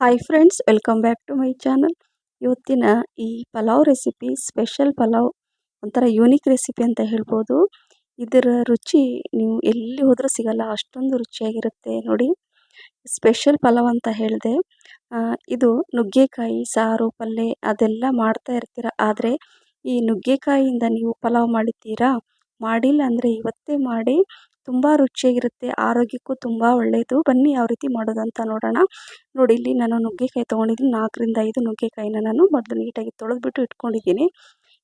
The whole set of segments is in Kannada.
Hi friends welcome back to my channel ಇವತ್ತಿನ ಈ ಪಲಾವ್ ರೆಸಿಪಿ ಸ್ಪೆಷಲ್ ಪಲಾವ್, ಒಂಥರ ಯೂನಿಕ್ ರೆಸಿಪಿ ಅಂತ ಹೇಳ್ಬೋದು. ಇದರ ರುಚಿ ನೀವು ಎಲ್ಲಿ ಹೋದರೂ ಸಿಗಲ್ಲ, ಅಷ್ಟೊಂದು ರುಚಿಯಾಗಿರುತ್ತೆ ನೋಡಿ. ಸ್ಪೆಷಲ್ ಪಲಾವ್ ಅಂತ ಹೇಳಿದೆ. ಇದು ನುಗ್ಗೆಕಾಯಿ, ಸಾರು ಪಲ್ಯ ಅದೆಲ್ಲ ಮಾಡ್ತಾ ಇರ್ತೀರ? ಆದರೆ ಈ ನುಗ್ಗೆಕಾಯಿಯಿಂದ ನೀವು ಪಲಾವ್ ಮಾಡಿದ್ದೀರಾ? ಮಾಡಿಲ್ಲ ಅಂದರೆ ಇವತ್ತೇ ಮಾಡಿ ತುಂಬ ರುಚಿಯಾಗಿರುತ್ತೆ, ಆರೋಗ್ಯಕ್ಕೂ ತುಂಬ ಒಳ್ಳೆಯದು ಬನ್ನಿ ಯಾವ ರೀತಿ ಮಾಡೋದು ಅಂತ ನೋಡೋಣ. ನೋಡಿ, ಇಲ್ಲಿ ನಾನು ನುಗ್ಗೆಕಾಯಿ ತೊಗೊಂಡಿದ್ದೀನಿ. ನಾಲ್ಕರಿಂದ ಐದು ನುಗ್ಗೆಕಾಯಿನ ನಾನು ಮೊದಲು ನೀಟಾಗಿ ತೊಳೆದ್ಬಿಟ್ಟು ಇಟ್ಕೊಂಡಿದ್ದೀನಿ.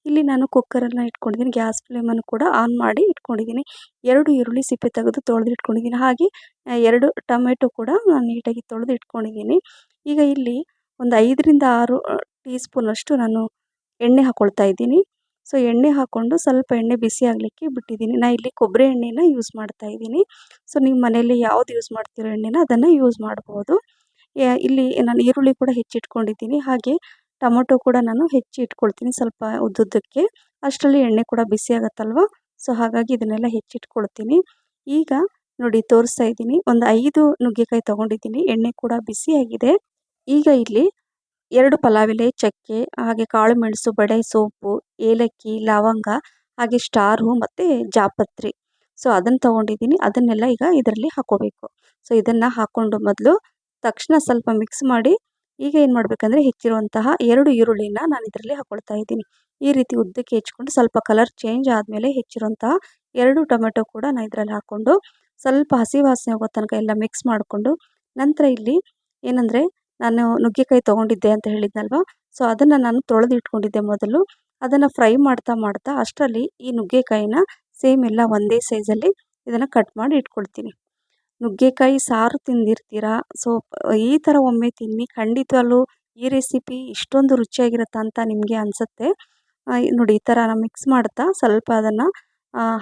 ಇಲ್ಲಿ ನಾನು ಕುಕ್ಕರನ್ನು ಇಟ್ಕೊಂಡಿದ್ದೀನಿ. ಗ್ಯಾಸ್ ಫ್ಲೇಮನ್ನು ಕೂಡ ಆನ್ ಮಾಡಿ ಇಟ್ಕೊಂಡಿದ್ದೀನಿ. ಎರಡು ಈರುಳ್ಳಿ ಸಿಪ್ಪೆ ತೆಗೆದು ತೊಳೆದು ಇಟ್ಕೊಂಡಿದ್ದೀನಿ ಹಾಗೆ ಎರಡು ಟೊಮೆಟೊ ಕೂಡ ನಾನು ನೀಟಾಗಿ ತೊಳೆದು ಇಟ್ಕೊಂಡಿದ್ದೀನಿ ಈಗ ಇಲ್ಲಿ ಒಂದು ಐದರಿಂದ ಆರು ಟೀ ಸ್ಪೂನಷ್ಟು ನಾನು ಎಣ್ಣೆ ಹಾಕ್ಕೊಳ್ತಾ ಇದ್ದೀನಿ. ಸೊ ಎಣ್ಣೆ ಹಾಕ್ಕೊಂಡು ಸ್ವಲ್ಪ ಎಣ್ಣೆ ಬಿಸಿ ಆಗಲಿಕ್ಕೆ ಬಿಟ್ಟಿದ್ದೀನಿ. ನಾನು ಇಲ್ಲಿ ಕೊಬ್ಬರಿ ಎಣ್ಣೆನ ಯೂಸ್ ಮಾಡ್ತಾ ಇದ್ದೀನಿ. ಸೊ ನಿಮ್ಮ ಮನೆಯಲ್ಲಿ ಯಾವ್ದು ಯೂಸ್ ಮಾಡ್ತಿರೋ ಎಣ್ಣೆನ? ಅದನ್ನು ಯೂಸ್ ಮಾಡ್ಬೋದು. ಇಲ್ಲಿ ನಾನು ಈರುಳ್ಳಿ ಕೂಡ ಹೆಚ್ಚಿಟ್ಕೊಂಡಿದ್ದೀನಿ. ಹಾಗೆ ಟೊಮೊಟೊ ಕೂಡ ನಾನು ಹೆಚ್ಚಿ ಇಟ್ಕೊಳ್ತೀನಿ ಸ್ವಲ್ಪ ಉದ್ದುದ್ದಕ್ಕೆ. ಅಷ್ಟರಲ್ಲಿ ಎಣ್ಣೆ ಕೂಡ ಬಿಸಿ ಆಗುತ್ತಲ್ವ? ಸೊ ಹಾಗಾಗಿ ಇದನ್ನೆಲ್ಲ ಹೆಚ್ಚಿಟ್ಕೊಳ್ತೀನಿ. ಈಗ ನೋಡಿ ತೋರಿಸ್ತಾ ಇದ್ದೀನಿ. ಒಂದು ಐದು ನುಗ್ಗೆಕಾಯಿ ತೊಗೊಂಡಿದ್ದೀನಿ. ಎಣ್ಣೆ ಕೂಡ ಬಿಸಿಯಾಗಿದೆ ಈಗ ಇಲ್ಲಿ ಎರಡು ಪಲಾವ್ ಎಲೆ ಚಕ್ಕೆ, ಹಾಗೆ ಕಾಳು ಮೆಣಸು, ಬಡೆ ಸೋಪು, ಏಲಕ್ಕಿ, ಲವಂಗ, ಹಾಗೆ ಸ್ಟಾರು ಮತ್ತು ಜಾಪತ್ರಿ. ಸೊ ಅದನ್ನು ತೊಗೊಂಡಿದ್ದೀನಿ. ಅದನ್ನೆಲ್ಲ ಈಗ ಇದರಲ್ಲಿ ಹಾಕೋಬೇಕು. ಸೊ ಇದನ್ನು ಹಾಕ್ಕೊಂಡು ಮೊದಲು ತಕ್ಷಣ ಸ್ವಲ್ಪ ಮಿಕ್ಸ್ ಮಾಡಿ ಈಗ ಏನು ಮಾಡಬೇಕಂದ್ರೆ ಹೆಚ್ಚಿರುವಂತಹ ಎರಡು ಈರುಳ್ಳಿನ ನಾನು ಇದರಲ್ಲಿ ಹಾಕ್ಕೊಳ್ತಾ ಇದ್ದೀನಿ. ಈ ರೀತಿ ಉದ್ದಕ್ಕೆ ಹೆಚ್ಕೊಂಡು ಸ್ವಲ್ಪ ಕಲರ್ ಚೇಂಜ್ ಆದಮೇಲೆ ಹೆಚ್ಚಿರುವಂತಹ ಎರಡು ಟೊಮೆಟೊ ಕೂಡ ನಾನು ಇದರಲ್ಲಿ ಹಾಕ್ಕೊಂಡು ಸ್ವಲ್ಪ ಹಸಿ ವಾಸನೆ ಹೋಗೋ ತನಕ ಎಲ್ಲ ಮಿಕ್ಸ್ ಮಾಡಿಕೊಂಡು ನಂತರ ಇಲ್ಲಿ ಏನಂದರೆ ನಾನು ನುಗ್ಗೆಕಾಯಿ ತೊಗೊಂಡಿದ್ದೆ ಅಂತ ಹೇಳಿದ್ನಲ್ವ? ಸೊ ಅದನ್ನು ನಾನು ತೊಳೆದು ಇಟ್ಕೊಂಡಿದ್ದೆ ಮೊದಲು. ಅದನ್ನು ಫ್ರೈ ಮಾಡ್ತಾ ಮಾಡ್ತಾ ಅಷ್ಟರಲ್ಲಿ ಈ ನುಗ್ಗೆಕಾಯಿನ ಸೇಮ್ ಎಲ್ಲ ಒಂದೇ ಸೈಜಲ್ಲಿ ಇದನ್ನು ಕಟ್ ಮಾಡಿ ಇಟ್ಕೊಳ್ತೀನಿ. ನುಗ್ಗೆಕಾಯಿ ಸಾರು ತಿಂದಿರ್ತೀರಾ? ಸೊ ಈ ಥರ ಒಮ್ಮೆ ತಿನ್ನಿ. ಖಂಡಿತವಲ್ಲೂ ಈ ರೆಸಿಪಿ ಇಷ್ಟೊಂದು ರುಚಿಯಾಗಿರುತ್ತೆ ಅಂತ ನಿಮಗೆ ಅನಿಸುತ್ತೆ. ನೋಡಿ ಈ ಥರ ಮಿಕ್ಸ್ ಮಾಡ್ತಾ ಸ್ವಲ್ಪ ಅದನ್ನು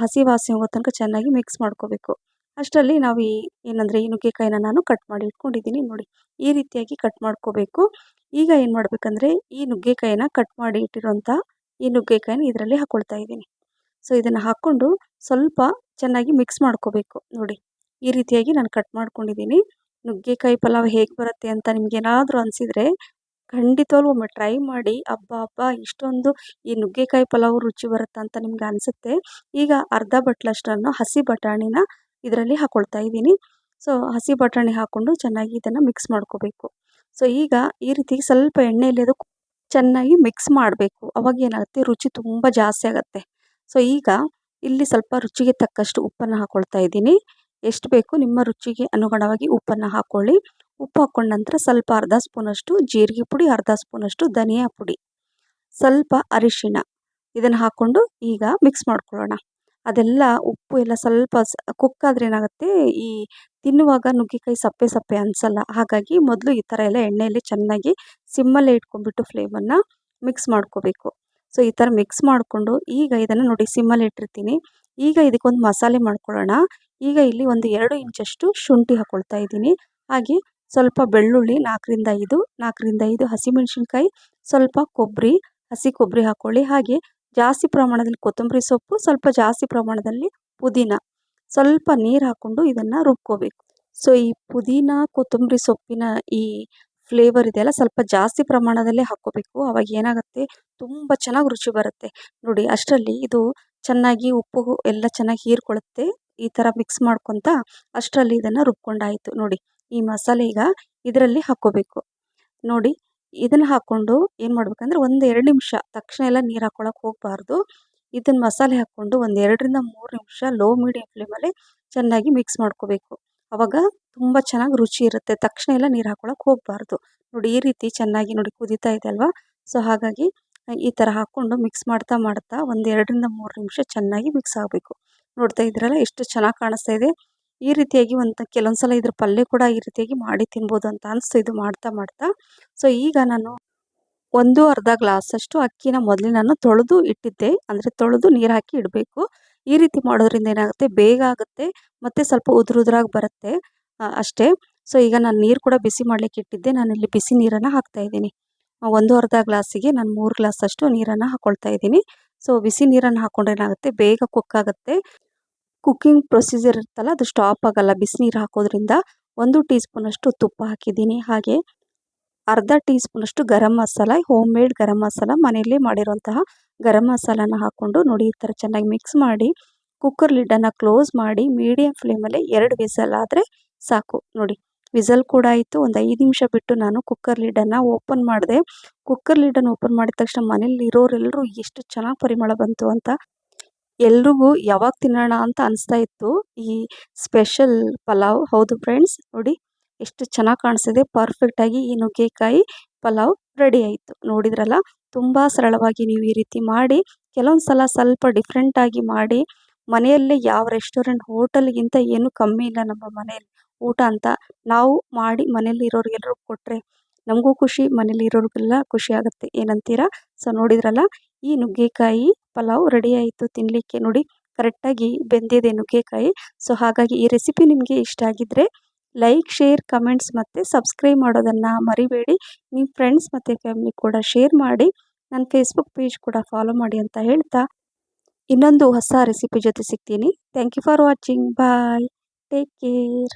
ಹಸಿ ವಾಸಿ ಹೋಗೋ ತನಕ ಚೆನ್ನಾಗಿ ಮಿಕ್ಸ್ ಮಾಡ್ಕೋಬೇಕು. ಅಷ್ಟರಲ್ಲಿ ನಾವು ಈ ಏನಂದರೆ ಈ ನುಗ್ಗೆಕಾಯಿನ ನಾನು ಕಟ್ ಮಾಡಿ ಇಟ್ಕೊಂಡಿದ್ದೀನಿ ನೋಡಿ. ಈ ರೀತಿಯಾಗಿ ಕಟ್ ಮಾಡ್ಕೋಬೇಕು. ಈಗ ಏನು ಮಾಡಬೇಕಂದ್ರೆ ಈ ನುಗ್ಗೆಕಾಯಿನ ಕಟ್ ಮಾಡಿ ಇಟ್ಟಿರುವಂಥ ಈ ನುಗ್ಗೆಕಾಯಿನ ಇದರಲ್ಲಿ ಹಾಕ್ಕೊಳ್ತಾ ಇದ್ದೀನಿ. ಸೊ ಇದನ್ನು ಹಾಕ್ಕೊಂಡು ಸ್ವಲ್ಪ ಚೆನ್ನಾಗಿ ಮಿಕ್ಸ್ ಮಾಡ್ಕೋಬೇಕು ನೋಡಿ. ಈ ರೀತಿಯಾಗಿ ನಾನು ಕಟ್ ಮಾಡ್ಕೊಂಡಿದ್ದೀನಿ. ನುಗ್ಗೆಕಾಯಿ ಪಲಾವ್ ಹೇಗೆ ಬರುತ್ತೆ ಅಂತ ನಿಮ್ಗೆ ಏನಾದರೂ ಅನಿಸಿದರೆ ಖಂಡಿತವಾಗ್ಲೂ ಒಮ್ಮೆ ಟ್ರೈ ಮಾಡಿ ಹಬ್ಬ ಹಬ್ಬ ಇಷ್ಟೊಂದು ಈ ನುಗ್ಗೆಕಾಯಿ ಪಲಾವ್ ರುಚಿ ಬರುತ್ತೆ ಅಂತ ನಿಮ್ಗೆ ಅನಿಸುತ್ತೆ. ಈಗ ಅರ್ಧ ಬಟ್ಲಷ್ಟನ್ನು ಹಸಿ ಬಟಾಣಿನ ಇದರಲ್ಲಿ ಹಾಕೊಳ್ತಾ ಇದ್ದೀನಿ. ಸೊ ಹಸಿ ಬಟಾಣಿ ಹಾಕ್ಕೊಂಡು ಚೆನ್ನಾಗಿ ಇದನ್ನು ಮಿಕ್ಸ್ ಮಾಡ್ಕೋಬೇಕು. ಸೊ ಈಗ ಈ ರೀತಿ ಸ್ವಲ್ಪ ಎಣ್ಣೆಯಲ್ಲಿ ಅದು ಚೆನ್ನಾಗಿ ಮಿಕ್ಸ್ ಮಾಡಬೇಕು. ಅವಾಗ ಏನಾಗುತ್ತೆ? ರುಚಿ ತುಂಬ ಜಾಸ್ತಿ ಆಗುತ್ತೆ. ಸೊ ಈಗ ಇಲ್ಲಿ ಸ್ವಲ್ಪ ರುಚಿಗೆ ತಕ್ಕಷ್ಟು ಉಪ್ಪನ್ನು ಹಾಕ್ಕೊಳ್ತಾ ಇದ್ದೀನಿ. ಎಷ್ಟು ಬೇಕು ನಿಮ್ಮ ರುಚಿಗೆ ಅನುಗುಣವಾಗಿ ಉಪ್ಪನ್ನು ಹಾಕ್ಕೊಳ್ಳಿ ಉಪ್ಪು ಹಾಕ್ಕೊಂಡ ನಂತರ ಸ್ವಲ್ಪ ಅರ್ಧ ಸ್ಪೂನಷ್ಟು ಜೀರಿಗೆ ಪುಡಿ, ಅರ್ಧ ಸ್ಪೂನಷ್ಟು ಧನಿಯಾ ಪುಡಿ. ಸ್ವಲ್ಪ ಅರಿಶಿಣ ಇದನ್ನು ಹಾಕ್ಕೊಂಡು ಈಗ ಮಿಕ್ಸ್ ಮಾಡ್ಕೊಳ್ಳೋಣ. ಅದೆಲ್ಲ ಉಪ್ಪು ಎಲ್ಲ ಸ್ವಲ್ಪ ಕುಕ್ ಆದರೆ ಏನಾಗುತ್ತೆ, ಈ ತಿನ್ನುವಾಗ ನುಗ್ಗೆಕಾಯಿ ಸಪ್ಪೆ ಸಪ್ಪೆ ಅನ್ಸಲ್ಲ. ಹಾಗಾಗಿ ಮೊದಲು ಈ ಥರ ಎಲ್ಲ ಎಣ್ಣೆಯಲ್ಲಿ ಚೆನ್ನಾಗಿ ಸಿಮ್ಮಲ್ಲೇ ಇಟ್ಕೊಂಡ್ಬಿಟ್ಟು ಫ್ಲೇಮನ್ನು ಮಿಕ್ಸ್ ಮಾಡ್ಕೋಬೇಕು. ಸೊ, ಈ ಥರ ಮಿಕ್ಸ್ ಮಾಡಿಕೊಂಡು ಈಗ ಇದನ್ನು ನೋಡಿ ಸಿಮ್ಮಲ್ಲಿ ಇಟ್ಟಿರ್ತೀನಿ. ಈಗ ಇದಕ್ಕೊಂದು ಮಸಾಲೆ ಮಾಡ್ಕೊಳ್ಳೋಣ. ಈಗ ಇಲ್ಲಿ ಒಂದು ಎರಡು ಇಂಚಷ್ಟು ಶುಂಠಿ ಹಾಕ್ಕೊಳ್ತಾ ಇದ್ದೀನಿ. ಹಾಗೆ ಸ್ವಲ್ಪ ಬೆಳ್ಳುಳ್ಳಿ ನಾಲ್ಕರಿಂದ ಐದು ನಾಲ್ಕರಿಂದ ಐದು ಹಸಿಮೆಣ್ಸಿನ್ಕಾಯಿ, ಸ್ವಲ್ಪ ಕೊಬ್ಬರಿ, ಹಸಿ ಕೊಬ್ಬರಿ ಹಾಕ್ಕೊಳ್ಳಿ ಹಾಗೆ ಜಾಸ್ತಿ ಪ್ರಮಾಣದಲ್ಲಿ ಕೊತ್ತಂಬರಿ ಸೊಪ್ಪು, ಸ್ವಲ್ಪ ಜಾಸ್ತಿ ಪ್ರಮಾಣದಲ್ಲಿ ಪುದೀನ. ಸ್ವಲ್ಪ ನೀರು ಹಾಕ್ಕೊಂಡು ಇದನ್ನು ರುಬ್ಕೋಬೇಕು. ಸೊ ಈ ಪುದೀನ, ಕೊತ್ತಂಬರಿ ಸೊಪ್ಪಿನ ಈ ಫ್ಲೇವರ್ ಇದೆಯಲ್ಲ ಸ್ವಲ್ಪ ಜಾಸ್ತಿ ಪ್ರಮಾಣದಲ್ಲೇ ಹಾಕ್ಕೋಬೇಕು. ಅವಾಗ ಏನಾಗುತ್ತೆ? ತುಂಬ ಚೆನ್ನಾಗಿ ರುಚಿ ಬರುತ್ತೆ. ನೋಡಿ, ಅಷ್ಟರಲ್ಲಿ ಇದು ಚೆನ್ನಾಗಿ ಉಪ್ಪು ಎಲ್ಲ ಚೆನ್ನಾಗಿ ಹೀರ್ಕೊಳ್ಳುತ್ತೆ ಈ ಥರ ಮಿಕ್ಸ್ ಮಾಡ್ಕೊತ ಅಷ್ಟರಲ್ಲಿ ಇದನ್ನು ರುಬ್ಕೊಂಡಾಯಿತು. ನೋಡಿ, ಈ ಮಸಾಲೆ ಈಗ ಇದರಲ್ಲಿ ಹಾಕ್ಕೋಬೇಕು. ನೋಡಿ ಇದನ್ನು ಹಾಕ್ಕೊಂಡು ಏನು ಮಾಡ್ಬೇಕಂದ್ರೆ ಒಂದು ಎರಡು ನಿಮಿಷ ತಕ್ಷಣ ಎಲ್ಲ ನೀರು ಹಾಕ್ಕೊಳಕ್ಕೆ ಹೋಗಬಾರ್ದು. ಇದನ್ನು ಮಸಾಲೆ ಹಾಕ್ಕೊಂಡು ಒಂದು ಎರಡರಿಂದ ಮೂರು ನಿಮಿಷ ಲೋ ಮೀಡಿಯಂ ಫ್ಲೇಮಲ್ಲಿ ಚೆನ್ನಾಗಿ ಮಿಕ್ಸ್ ಮಾಡ್ಕೋಬೇಕು. ಅವಾಗ ತುಂಬ ಚೆನ್ನಾಗಿ ರುಚಿ ಇರುತ್ತೆ. ತಕ್ಷಣ ಎಲ್ಲ ನೀರು ಹಾಕ್ಕೊಳಕ್ಕೆ ಹೋಗಬಾರ್ದು. ನೋಡಿ, ಈ ರೀತಿ ಚೆನ್ನಾಗಿ ನೋಡಿ ಕುದೀತಾ ಇದೆ ಅಲ್ವಾ? ಸೊ ಹಾಗಾಗಿ ಈ ಥರ ಹಾಕ್ಕೊಂಡು ಮಿಕ್ಸ್ ಮಾಡ್ತಾ ಮಾಡ್ತಾ ಒಂದು ಎರಡರಿಂದ ಮೂರು ನಿಮಿಷ ಚೆನ್ನಾಗಿ ಮಿಕ್ಸ್ ಆಗಬೇಕು. ನೋಡ್ತಾ ಇದ್ರಲ್ಲ ಎಷ್ಟು ಚೆನ್ನಾಗಿ ಕಾಣಿಸ್ತಾ ಇದೆ. ಈ ರೀತಿಯಾಗಿ ಒಂದು ಕೆಲವೊಂದು ಇದ್ರ ಪಲ್ಯ ಕೂಡ ಈ ರೀತಿಯಾಗಿ ಮಾಡಿ ತಿನ್ಬೋದು ಅಂತ ಅನಿಸ್ತು. ಇದು ಮಾಡ್ತಾ ಮಾಡ್ತಾ. ಸೊ ಈಗ ನಾನು ಒಂದು ಅರ್ಧ ಗ್ಲಾಸಷ್ಟು ಅಕ್ಕಿನ ಮೊದಲೇ ನಾನು ತೊಳೆದು ಇಟ್ಟಿದ್ದೆ. ಅಂದರೆ ತೊಳೆದು ನೀರು ಹಾಕಿ ಇಡಬೇಕು. ಈ ರೀತಿ ಮಾಡೋದ್ರಿಂದ ಏನಾಗುತ್ತೆ? ಬೇಗ ಆಗುತ್ತೆ. ಮತ್ತು ಸ್ವಲ್ಪ ಉದುರು ಉದುರಾಗಿ ಬರುತ್ತೆ ಅಷ್ಟೇ. ಸೊ ಈಗ ನಾನು ನೀರು ಕೂಡ ಬಿಸಿ ಮಾಡಲಿಕ್ಕೆ ಇಟ್ಟಿದ್ದೆ. ನಾನು ಇಲ್ಲಿ ಬಿಸಿ ನೀರನ್ನು ಹಾಕ್ತಾ ಇದ್ದೀನಿ. ಒಂದು ಅರ್ಧ ಗ್ಲಾಸಿಗೆ ನಾನು ಮೂರು ಗ್ಲಾಸಷ್ಟು ನೀರನ್ನು ಹಾಕ್ಕೊಳ್ತಾ ಇದ್ದೀನಿ. ಸೊ ಬಿಸಿ ನೀರನ್ನು ಹಾಕ್ಕೊಂಡ್ರೆ ಏನಾಗುತ್ತೆ? ಬೇಗ ಕುಕ್ ಆಗುತ್ತೆ. ಕುಕ್ಕಿಂಗ್ ಪ್ರೊಸೀಜರ್ ಇರುತ್ತಲ್ಲ, ಅದು ಸ್ಟಾಪ್ ಆಗೋಲ್ಲ. ಬಿಸಿನೀರು ಹಾಕೋದ್ರಿಂದ ಒಂದು ಟೀ ಸ್ಪೂನಷ್ಟು ತುಪ್ಪ ಹಾಕಿದ್ದೀನಿ. ಹಾಗೆ ಅರ್ಧ ಟೀ ಸ್ಪೂನಷ್ಟು ಗರಂ ಮಸಾಲ ಹೋಮ್ ಮೇಡ್ ಗರಂ ಮಸಾಲ, ಮನೆಯಲ್ಲೇ ಮಾಡಿರುವಂತಹ ಗರಂ ಮಸಾಲನ ಹಾಕ್ಕೊಂಡು ನೋಡಿ, ಈ ಥರ ಚೆನ್ನಾಗಿ ಮಿಕ್ಸ್ ಮಾಡಿ ಕುಕ್ಕರ್ ಲಿಡ್ಡನ್ನು ಕ್ಲೋಸ್ ಮಾಡಿ ಮೀಡಿಯಂ ಫ್ಲೇಮಲ್ಲಿ ಎರಡು ವಿಸಲ್ ಆದರೆ ಸಾಕು. ನೋಡಿ, ವಿಸಲ್ ಕೂಡ ಆಯಿತು. ಒಂದು ಐದು ನಿಮಿಷ ಬಿಟ್ಟು ನಾನು ಕುಕ್ಕರ್ ಲಿಡ್ಡನ್ನು ಓಪನ್ ಮಾಡಿದೆ. ಕುಕ್ಕರ್ ಲಿಡ್ಡನ್ನು ಓಪನ್ ಮಾಡಿದ ತಕ್ಷಣ ಮನೇಲಿ ಇರೋರೆಲ್ಲರೂ ಎಷ್ಟು ಚೆನ್ನಾಗಿ ಪರಿಮಳ ಬಂತು ಅಂತ ಎಲ್ರಿಗೂ ಯಾವಾಗ ತಿನ್ನೋಣ ಅಂತ ಅನಿಸ್ತಾ ಇತ್ತು. ಈ ಸ್ಪೆಷಲ್ ಪಲಾವ್, ಹೌದು ಫ್ರೆಂಡ್ಸ್? ನೋಡಿ, ಎಷ್ಟು ಚೆನ್ನಾಗಿ ಕಾಣಿಸಿದೆ. ಪರ್ಫೆಕ್ಟಾಗಿ ಈ ನುಗ್ಗೆಕಾಯಿ ಪಲಾವ್ ರೆಡಿ ಆಯಿತು. ನೋಡಿದ್ರಲ್ಲ, ತುಂಬ ಸರಳವಾಗಿ ನೀವು ಈ ರೀತಿ ಮಾಡಿ, ಕೆಲವೊಂದು ಸಲ ಸ್ವಲ್ಪ ಡಿಫ್ರೆಂಟಾಗಿ ಮಾಡಿ, ಮನೆಯಲ್ಲೇ ಯಾವ ರೆಸ್ಟೋರೆಂಟ್, ಹೋಟೆಲ್ಗಿಂತ ಏನು ಕಮ್ಮಿ ಇಲ್ಲ ನಮ್ಮ ಮನೆಯಲ್ಲಿ ಊಟ ಅಂತ ನಾವು ಮಾಡಿ ಮನೇಲಿ ಇರೋರಿಗೆಲ್ಲರೂ ಕೊಟ್ಟರೆ ನಮಗೂ ಖುಷಿ ಮನೇಲಿ ಇರೋರಿಗೆಲ್ಲ ಖುಷಿ ಆಗುತ್ತೆ. ಏನಂತೀರಾ? ಸೊ, ನೋಡಿದ್ರಲ್ಲ, ಈ ನುಗ್ಗೆಕಾಯಿ ಪಲಾವ್ ರೆಡಿ ಆಯಿತು ತಿನ್ನಲಿಕ್ಕೆ ನೋಡಿ ಕರೆಕ್ಟಾಗಿ ಬೆಂದಿದೆ ನುಗ್ಗೆಕಾಯಿ. ಸೊ ಹಾಗಾಗಿ ಈ ರೆಸಿಪಿ ನಿಮಗೆ ಇಷ್ಟ ಆಗಿದ್ದರೆ ಲೈಕ್ ಶೇರ್ ಕಮೆಂಟ್ಸ್ ಮತ್ತು ಸಬ್ಸ್ಕ್ರೈಬ್ ಮಾಡೋದನ್ನು ಮರಿಬೇಡಿ. ನಿಮ್ಮ ಫ್ರೆಂಡ್ಸ್ ಮತ್ತು ಫ್ಯಾಮಿಲಿ ಕೂಡ ಶೇರ್ ಮಾಡಿ ನನ್ನ ಫೇಸ್ಬುಕ್ ಪೇಜ್ ಕೂಡ ಫಾಲೋ ಮಾಡಿ ಅಂತ ಹೇಳ್ತಾ ಇನ್ನೊಂದು ಹೊಸ ರೆಸಿಪಿ ಜೊತೆ ಸಿಗ್ತೀನಿ. Thank you for watching bye take care